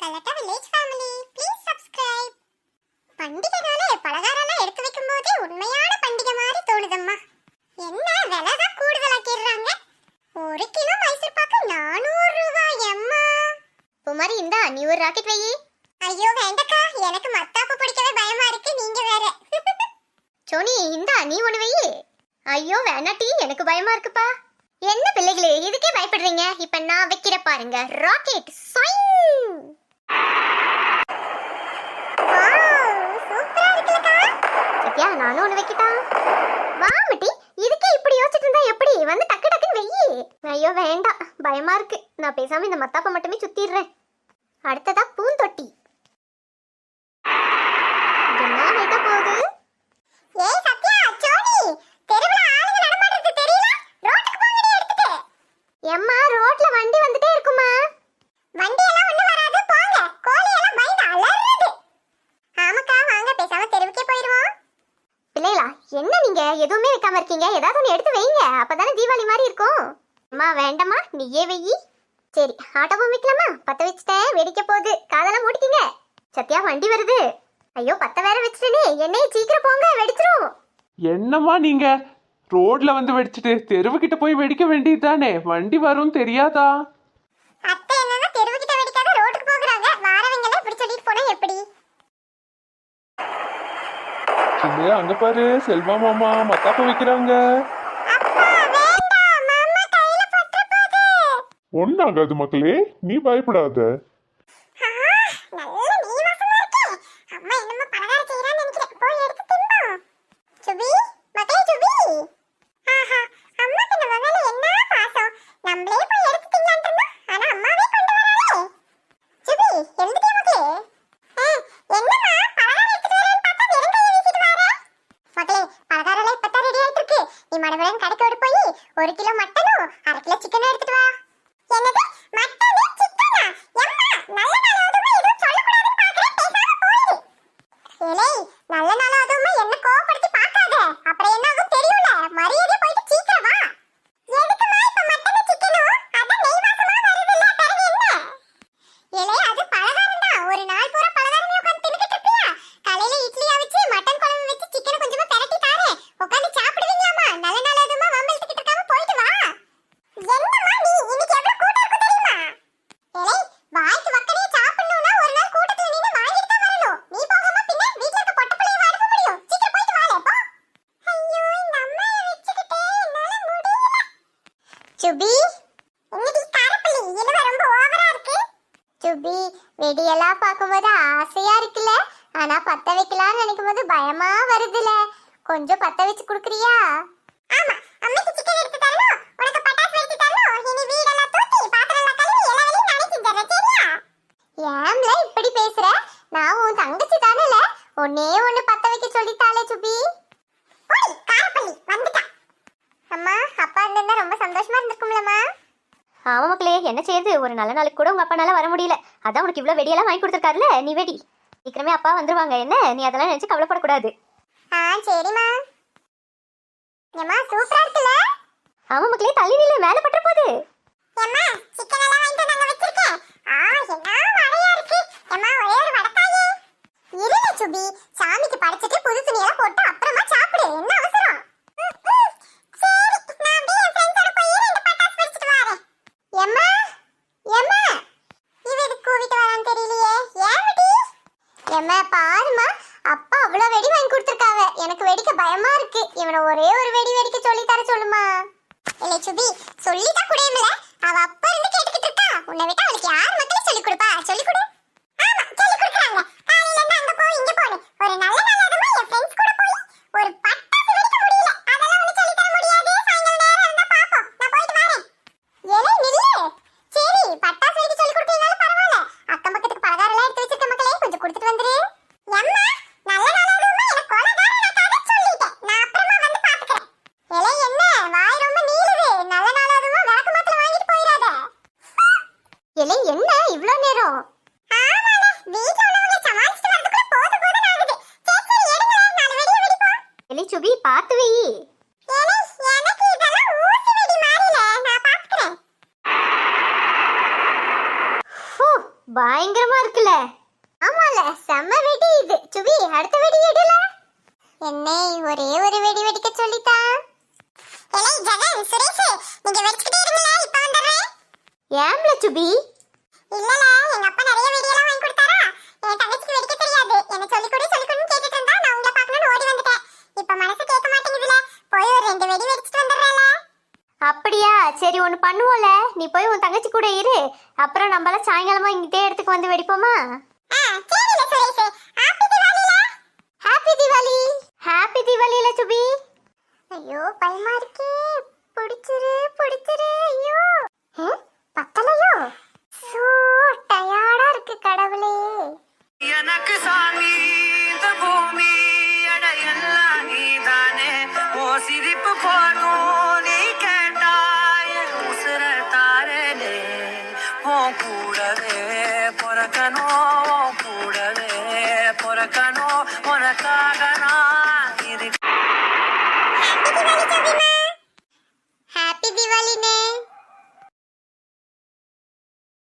Galatta village family please subscribe பண்டிகைனாலே பலகாரம்லாம் எடுத்து வைக்கும் போதே உண்மையான பண்டிகை மாதிரி தோணுதம்மா. என்ன விலை தான் கூடுதலாக்கிடுறாங்க? ஒரு கிலோ மைசூர் பாக்கு நானூறு ரூபாய் அம்மா குமாரி இந்தா நீ ஒரு ராக்கெட் வையி ஐயோ வேண்டக்கா. எனக்கு மத்தாப்பு பிடிக்கவே பயமா இருக்கு. நீங்க வேற. சோனி இந்தா நீ ஒண்ணு வையி ஐயோ வேணாட்டி எனக்கு பயமா இருக்குப்பா. என்ன பிள்ளைகளே இதுக்கே பயப்படுறீங்க? இப்ப நான் வைக்கிற பாருங்க. ராக்கெட் சத்யா நானும் ஒண்ணு வைக்கட்டா? வா மட்டி இதுக்கே இப்படி யோசிச்சுட்டு இருந்தா எப்படி? வந்து டக்கு டக்குன்னு வெய்யி ஐயோ வேண்டாம். பயமா இருக்கு. நான் பேசாம இந்த மத்தாப்பை மட்டுமே சுத்திடுறேன். அடுத்ததா பூந்தொட்டி என்ன ஹைட்டா போகுது ஏய் சத்யா சோனி தெருவுல ஆளுங்க நடமாடுறது தெரியல ரோட்டுக்கு போங்கடி எடுத்துட்டு எம்மா ரோட்ல வண்டி வந்துட்டே இருக்குமா வண்டி எல்லாம் ஒண்ணு வராது போங்க கோழி எல்லாம் பயந்து அலறுது ஆமாக்கா வாங்க பேசாம தெருவுக்கே போயிருவோம் பிள்ளைகளா என்ன நீங்க எதுவுமே வைக்காம இருக்கீங்க. ஏதாவது ஒன்று எடுத்து வைங்க. அப்பதானே தீபாவளி மாதிரி இருக்கும். அம்மா வேண்டாம்மா. நீயே வெயி சரி ஆட்டோவும் வைக்கலாமா? பத்த வச்சுட்டேன். வெடிக்க போகுது. காதெல்லாம் மூடிக்கிங்க. சத்யா வண்டி வருது. ஐயோ பத்த வேற வச்சுட்டேனே. என்னைய சீக்கிரம் போங்க. வெடிச்சிரும். என்னம்மா நீங்க? ரோட்ல வந்து வெடிச்சிட்டு தெருவுக்கிட்ட போய் வெடிக்க வேண்டியது தானே வண்டி வரும் தெரியாதா? அத்தை என்னன்னா தெருவுக்கிட்ட இல்லையா அங்க பாரு செல்வா மாமா மத்தாப்ப வைக்கிறாங்க. அப்பா வேண்டாம் மாமா கையில பற்ற போகுது. ஒன்னாகாது மக்களே நீ பயப்படாத ஆ, நல்ல நீவாசமா இருக்கே அம்மா என்னமோ பலகாரம் செய்யறான்னு நினைக்கிறேன் போய் எடுத்து தின்போம் சுபி மகளே சுபி ஆஹா அம்மாக்கு நம்ம மேல என்ன பாசம் நம்மளே போய் எடுத்து திங்கலான்னு இருந்தா ஆனா அம்மாவே கொண்டு வராளே சுபி எழுந்துட்டே மகளே ஆ, என்னம்மா பலகாரம் எடுத்துட்டு வரேன்னு பார்த்தா வெறும் கையை வீசிட்டு வர மகளே பலகாரம் எல்லாம் இப்பதான் ரெடி ஆயிட்டு இருக்கு நீ கடைக்கோடு போய் ஒரு கிலோ மட்டனும் அரை கிலோ சிக்கனும் எடுத்துட்டு வா. என்னது? மட்டனு சிக்கனா எம்மா நல்ல நாள் அதுவுமே எதுவும் சொல்லக்கூடாதுன்னு பார்க்கறேன் பேசாம போயிடு ஏலே நல்ல நாள் அதுவுமே சுபி என்னடி காரப்பள்ளி இழுவ ரொம்ப ஓவரா இருக்கு. சுபி வெடியெல்லாம் பார்க்கும்போது ஆசையா இருக்குல்ல? ஆனா பத்த வைக்கலாம்னு நினைக்கும் போது பயமா வருதுல. கொஞ்சம் பத்த வச்சு குடுக்குறியா? ஆமா அம்மைக்கு சிக்கன் எடுத்து தரணும் உனக்கு பட்டாசு எடுத்து தரணும் இனி வீடெல்லாம் தூக்கி பாத்திரம் எல்லாம் கழுவி எல்லா வேலையும் நான் செஞ்சறேன் சரியா? ஏம்ல இப்படி பேசுற? நான் உன் தங்கச்சி தானேல. ஒன்னே ஒண்ணு பத்த வைக்க சொல்லிட்டாலே சுபி. ஓய் காரப்பள்ளி அம்மா அப்பா இருந்தா ரொம்ப சந்தோஷமா இருந்திருக்கும்லம்மா. ஆமா மக்களே என்ன செய்யுது ஒரு நல்ல நாளுக்கு கூட உங்க அப்பானால வர முடியல. அதான் உனக்கு இவ்வளவு வெடியெல்லாம் வாங்கி கொடுத்துருக்காருல? நீ வெடி. சீக்கிரமே அப்பா வந்துருவாங்க என்ன? நீ அதெல்லாம் நினைச்சு கவலைப்படக்கூடாது. ஆ சரிம்மா. ஏம்மா சூப்பரா இருக்குல்ல? ஆமா மக்களே தள்ளி நில்லு மேல பற்ற போகுது ஏம்மா சிக்கன் எல்லாம் வாங்கிட்டு நாங்க வச்சிருக்கேன் ஆ என்ன வடையா இருக்கு ஏம்மா ஒரே ஒரு வடக்காயே இருல சுபி சாமிக்கு படைச்சிட்டு புது துணியெல்லாம் போட்டு அப்புறமா சாப்பிடு என்ன அவசரம் ம், ம். சரி நான் அப்படியே என் ஃப்ரெண்ட்ஸோட போய் ரெண்டு பட்டாசு வெடிச்சிட்டு வரேன் ஏம்மா ஏம்மா இவ எதுக்கு கூவிட்டு வரான்னு தெரியலையே ஏன் விடி எம்ம பாருமா அப்பா அவ்வளவு வெடி வாங்கி கொடுத்துருக்காங்க எனக்கு வெடிக்க பயமா இருக்கு இவனை ஒரே ஒரு வெடி வெடிக்க சொல்லித்தர தர சொல்லுமா? இல்லை சுபி சொல்லிதான் குடையமில்ல பயங்கரமா இருக்குல்ல. ஆமால செம்ம வெடி இது. சுபி அடுத்த வெடி எடுல என்னை ஒரே ஒரு வெடி வெடிக்க சொல்லிட்டா ஏலே ஜனன் சுரேஷ் நீங்க வெடிச்சிட்டே இருங்களா இப்ப வந்துறேன் ஏம்ல சுபி? இல்லல எங்க அப்பா நிறைய வெடி ஒன்று பண்ணுவோல நீ போய் உன் தங்கச்சி கூட இரு. அப்புறம் நம்மளாம் சாயங்காலமா இங்கிட்டே இடத்துக்கு வந்து வெடிப்போமா? ஹாப்பி தீபாவளி ஹாப்பி தீபாவளியில சுபி. ஐயோ பயமா இருக்கே. பிடிச்சிரு பிடிச்சிரு. ஐயோ. பத்தலையோ. சோ டயர்டா இருக்கு கடவுளே. எனக்கு சாமி இந்த பூமி அட எல்லாம் நீதானே. ஓ சிரிப்பு போதும். பிறக்கணும்